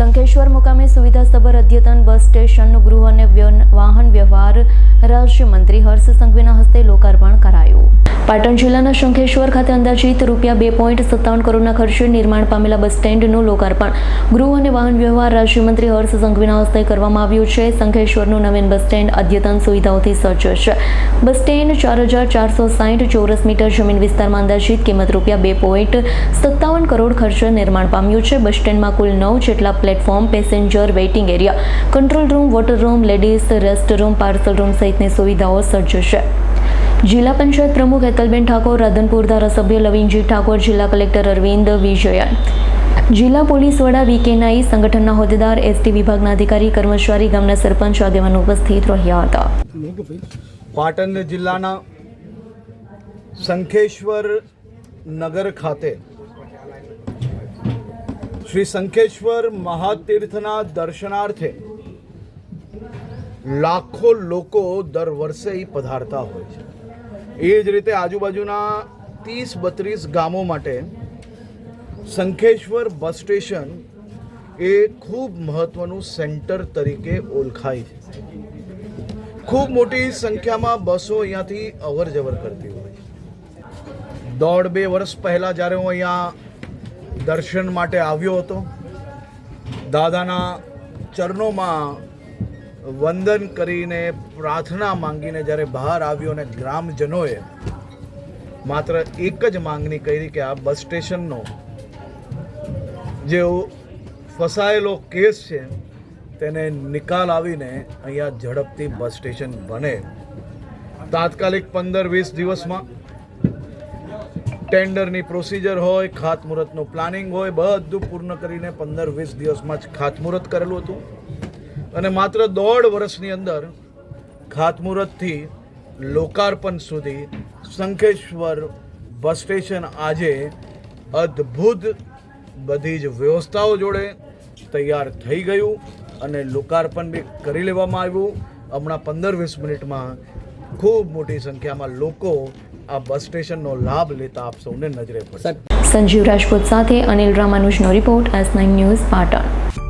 શંખેશ્વર મુકામે સુવિધાસભર અદ્યતન બસ સ્ટેશનનું ગૃહ અને વાહન વ્યવહાર રાજ્યમંત્રી હર્ષ સંઘવીના હસ્તે લોકાર્પણ કરાયું. પાટણ જિલ્લાના શંખેશ્વર ખાતે અંદાજિત રૂપિયા બે પોઈન્ટ સત્તાવન કરોડના ખર્ચે નિર્માણ પામેલા બસ સ્ટેન્ડનું લોકાર્પણ ગૃહ અને વાહન વ્યવહાર રાજ્યમંત્રી હર્ષ સંઘવીના હસ્તે કરવામાં આવ્યું છે. શંખેશ્વરનું નવીન બસ સ્ટેન્ડ અદ્યતન સુવિધાઓથી સજ્જ છે. બસ સ્ટેન્ડ ચાર હજાર ચારસો સાઠ ચોરસ મીટર જમીન વિસ્તારમાં અંદાજિત કિંમત રૂપિયા બે પોઈન્ટ સત્તાવન કરોડ ખર્ચે નિર્માણ પામ્યું છે. બસ સ્ટેન્ડમાં કુલ નવ જેટલા platform, passenger, waiting area, control room, water room, ladies, rest room, parcel room સહિતની સુવિધાઓ સર્જશે. જિલ્લા પંચાયત પ્રમુખ હેતલબેન ઠાકોર, રાધનપુર ધારાસભ્ય લવિનજી ઠાકોર, જિલ્લા કલેક્ટર અરવિંદ વિજયન. જિલ્લા પોલીસ વડા વી નાઈ સંગઠનના હોદ્દેદાર એસટી વિભાગના અધિકારી, કર્મચારી, ગામના સરપંચ આગેવાન ઉપસ્થિત રહ્યા હતા. પાટણ જિલ્લાના શંખેશ્વર નગર ખાતે શ્રી શંખેશ્વર મહાતીર્થના દર્શનાર્થે લાખો લોકો દર વર્ષે એ પધારતા હોય છે. એ જ રીતે આજુબાજુના ત્રીસ બત્રીસ ગામો માટે શંખેશ્વર બસ સ્ટેશન એ ખૂબ મહત્ત્વનું સેન્ટર તરીકે ઓળખાય છે. ખૂબ મોટી સંખ્યામાં બસો અહીંયાથી અવર જવર કરતી હોય છે. દોઢ બે વર્ષ પહેલાં જ્યારે હું અહીંયા દર્શન માટે આવ્યો હતો, દાદાના ચરણોમાં વંદન કરીને પ્રાર્થના માંગીને જ્યારે બહાર આવ્યો અને ગ્રામજનોએ માત્ર એક જ માંગણી કરી કે આ બસ સ્ટેશનનો જે ફસાયેલો કેસ છે, તેને નિકાલ આવીને અહીંયા ઝડપથી બસ સ્ટેશન બને. તાત્કાલિક પંદર વીસ દિવસમાં ટેન્ડરની પ્રોસિજર હોય, ખાતમુહૂર્તનું પ્લાનિંગ હોય, બધું પૂર્ણ કરીને પંદર વીસ દિવસમાં જ ખાતમુહૂર્ત કરેલું હતું. અને માત્ર દોઢ વર્ષની અંદર ખાતમુહૂર્તથી લોકાર્પણ સુધી શંખેશ્વર બસ સ્ટેશન આજે અદ્ભુત બધી જ વ્યવસ્થાઓ જોડે તૈયાર થઈ ગયું અને લોકાર્પણ બી કરી લેવામાં આવ્યું. હમણાં પંદર વીસ મિનિટમાં ખૂબ મોટી સંખ્યામાં લોકો આ બસ સ્ટેશનનો લાભ લેતા આપ સૌને નજરે પડશે. સંજીવ રાજપૂત સાથે Anil રામાનુજનો report S nine news Patan.